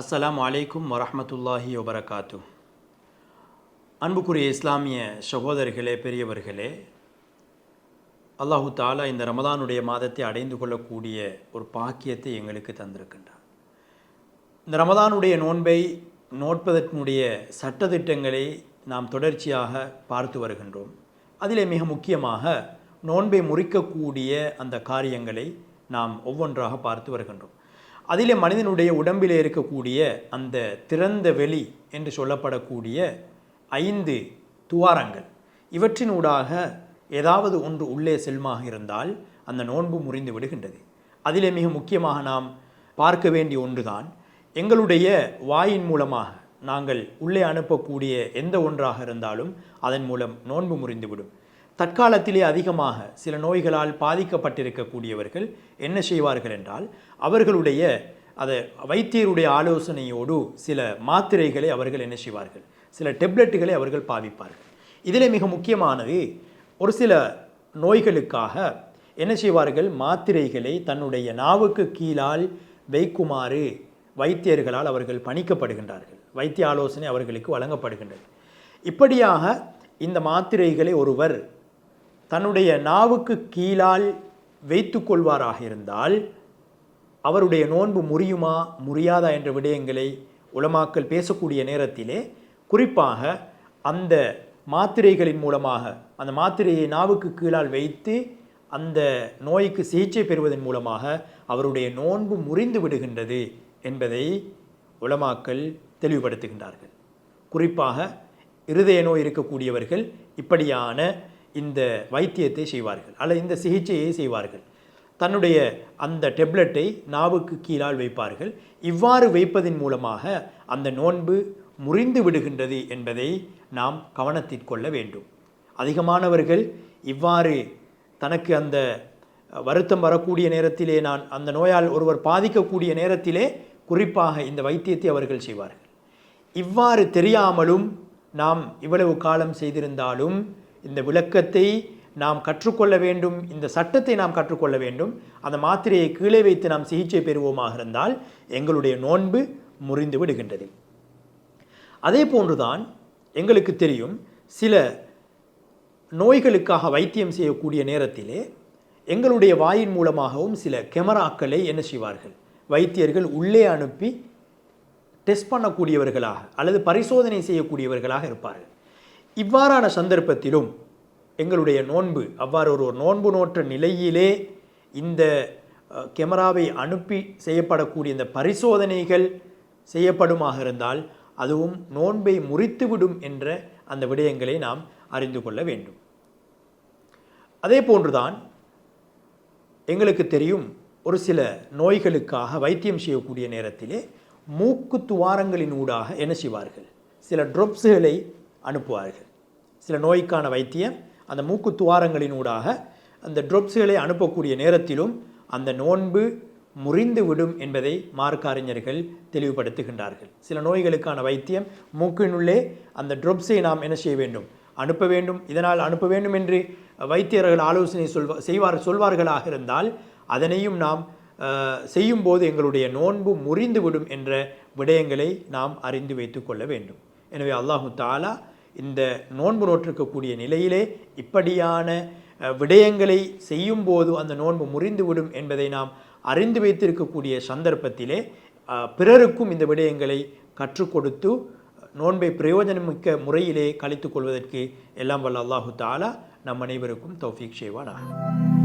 அஸ்ஸலாம் அலைக்கும் வரமத்துல்லாஹி வபரகாத்து அன்புக்குரிய இஸ்லாமிய சகோதரர்களே பெரியவர்களே அல்லாஹு தாலா இந்த ரமதானுடைய மாதத்தை அடைந்து கொள்ளக்கூடிய ஒரு பாக்கியத்தை எங்களுக்கு தந்திருக்கின்றார். இந்த ரமதானுடைய நோன்பை நோட்பதற்குடைய சட்டத்திட்டங்களை நாம் தொடர்ச்சியாக பார்த்து வருகின்றோம். அதிலே மிக முக்கியமாக நோன்பை முறிக்கக்கூடிய அந்த காரியங்களை நாம் ஒவ்வொன்றாக பார்த்து வருகின்றோம். அதிலே மனிதனுடைய உடம்பில் இருக்கக்கூடிய அந்த திறந்த வெளி என்று சொல்லப்படக்கூடிய ஐந்து துவாரங்கள். இவற்றினூடாக ஏதாவது ஒன்று உள்ளே செல்மாக இருந்தால் அந்த நோன்பு முறிந்து விடுகின்றது. அதிலே மிக முக்கியமாக நாம் பார்க்க வேண்டிய ஒன்றுதான் எங்களுடைய வாயின் மூலமாக நாங்கள் உள்ளே அனுப்பக்கூடிய எந்த ஒன்றாக இருந்தாலும் அதன் மூலம் நோன்பு முறிந்துவிடும் தற்காலத்திலே அதிகமாக சில நோய்களால் பாதிக்கப்பட்டிருக்கக்கூடியவர்கள் என்ன செய்வார்கள் என்றால் அவர்களுடைய அதை வைத்தியருடைய ஆலோசனையோடு சில மாத்திரைகளை அவர்கள் என்ன செய்வார்கள்? சில டெப்லெட்டுகளை அவர்கள் பாவிப்பார்கள். இதில் மிக முக்கியமானது ஒரு சில நோய்களுக்காக என்ன செய்வார்கள்? மாத்திரைகளை தன்னுடைய நாவுக்கு கீழால் வைக்குமாறு வைத்தியர்களால் அவர்கள் பணிக்கப்படுகின்றார்கள். வைத்திய ஆலோசனை அவர்களுக்கு வழங்கப்படுகின்றது. இப்படியாக இந்த மாத்திரைகளை ஒருவர் தன்னுடைய நாவுக்கு கீழால் வைத்து கொள்வாராக இருந்தால் அவருடைய நோன்பு முறியுமா முறியாதா என்ற விடயங்களை உலமாக்கல் பேசக்கூடிய நேரத்திலே குறிப்பாக அந்த மாத்திரைகளின் மூலமாக அந்த மாத்திரையை நாவுக்கு கீழால் வைத்து அந்த நோய்க்கு சிகிச்சை பெறுவதன் மூலமாக அவருடைய நோன்பு முறிந்து விடுகின்றது என்பதை உலமாக்கல் தெளிவுபடுத்துகின்றார்கள். குறிப்பாக இருதய நோய் இருக்கக்கூடியவர்கள் இப்படியான இந்த வைத்தியத்தை செய்வார்கள் அல்ல இந்த சிகிச்சையை செய்வார்கள். தன்னுடைய அந்த டெப்லெட்டை நாவுக்கு கீழால் வைப்பார்கள். இவ்வாறு வைப்பதன் மூலமாக அந்த நோன்பு முறிந்து விடுகின்றது என்பதை நாம் கவனத்திற்கொள்ள வேண்டும். அதிகமானவர்கள் இவ்வாறு தனக்கு அந்த வருத்தம் வரக்கூடிய நேரத்திலே நான் அந்த நோயால் ஒருவர் பாதிக்கக்கூடிய நேரத்திலே குறிப்பாக இந்த வைத்தியத்தை அவர்கள் செய்வார்கள். இவ்வாறு தெரியாமலும் நாம் இவ்வளவு காலம் செய்திருந்தாலும் இந்த விளக்கத்தை நாம் கற்றுக்கொள்ள வேண்டும் இந்த சட்டத்தை நாம் கற்றுக்கொள்ள வேண்டும். அந்த மாத்திரையை கீழே வைத்து நாம் சிகிச்சை பெறுவோமாக இருந்தால் எங்களுடைய நோன்பு முறிந்து விடுகின்றது. அதே போன்றுதான் எங்களுக்கு தெரியும் சில நோய்களுக்காக வைத்தியம் செய்யக்கூடிய நேரத்திலே எங்களுடைய வாயின் மூலமாகவும் சில கெமராக்களை என்ன செய்வார்கள்? வைத்தியர்கள் உள்ளே அனுப்பி டெஸ்ட் பண்ணக்கூடியவர்களாக அல்லது பரிசோதனை செய்யக்கூடியவர்களாக இருப்பார்கள். இவ்வாறான சந்தர்ப்பத்திலும் எங்களுடைய நோன்பு அவ்வாறு ஒரு நோன்பு நோற்ற நிலையிலே இந்த கெமராவை அனுப்பி செய்யப்படக்கூடிய இந்த பரிசோதனைகள் செய்யப்படுமாக இருந்தால் அதுவும் நோன்பை முறித்துவிடும் என்ற அந்த விடயங்களை நாம் அறிந்து கொள்ள வேண்டும். அதே போன்றுதான் எங்களுக்கு தெரியும் ஒரு சில நோய்களுக்காக வைத்தியம் செய்யக்கூடிய நேரத்திலே மூக்கு துவாரங்களின் ஊடாக என்ன செய்வார்கள்? சில ட்ரொப்ஸுகளை அனுப்புவார்கள். சில நோய்க்கான வைத்தியம் அந்த மூக்கு துவாரங்களின் ஊடாக அந்த ட்ரொப்ஸுகளை அனுப்பக்கூடிய நேரத்திலும் அந்த நோன்பு முறிந்து விடும் என்பதை மார்க்க அறிஞர்கள் தெளிவுபடுத்துகின்றார்கள். சில நோய்களுக்கான வைத்தியம் மூக்கினுள்ளே அந்த ட்ரொப்ஸை நாம் என்ன செய்ய வேண்டும்? அனுப்ப வேண்டும். இதனால் அனுப்ப வேண்டும் என்று வைத்தியர்கள் ஆலோசனை சொல்வா செய்வார் சொல்வார்களாக இருந்தால் அதனையும் நாம் செய்யும்போது எங்களுடைய நோன்பு முறிந்துவிடும் என்ற விடயங்களை நாம் அறிந்து வைத்து கொள்ள வேண்டும். எனவே அல்லாஹு தாலா இந்த நோன்பு நோற்றிருக்கக்கூடிய நிலையிலே இப்படியான விடயங்களை செய்யும்போது அந்த நோன்பு முறிந்துவிடும் என்பதை நாம் அறிந்து வைத்திருக்கக்கூடிய சந்தர்ப்பத்திலே பிறருக்கும் இந்த விடயங்களை கற்றுக் கொடுத்து நோன்பை பிரயோஜனமிக்க முறையிலே கழித்துக் கொள்வதற்கு எல்லாம் வல்ல அல்லாஹு தாலா நம் அனைவருக்கும் தௌஃபீக் செய்வானாக.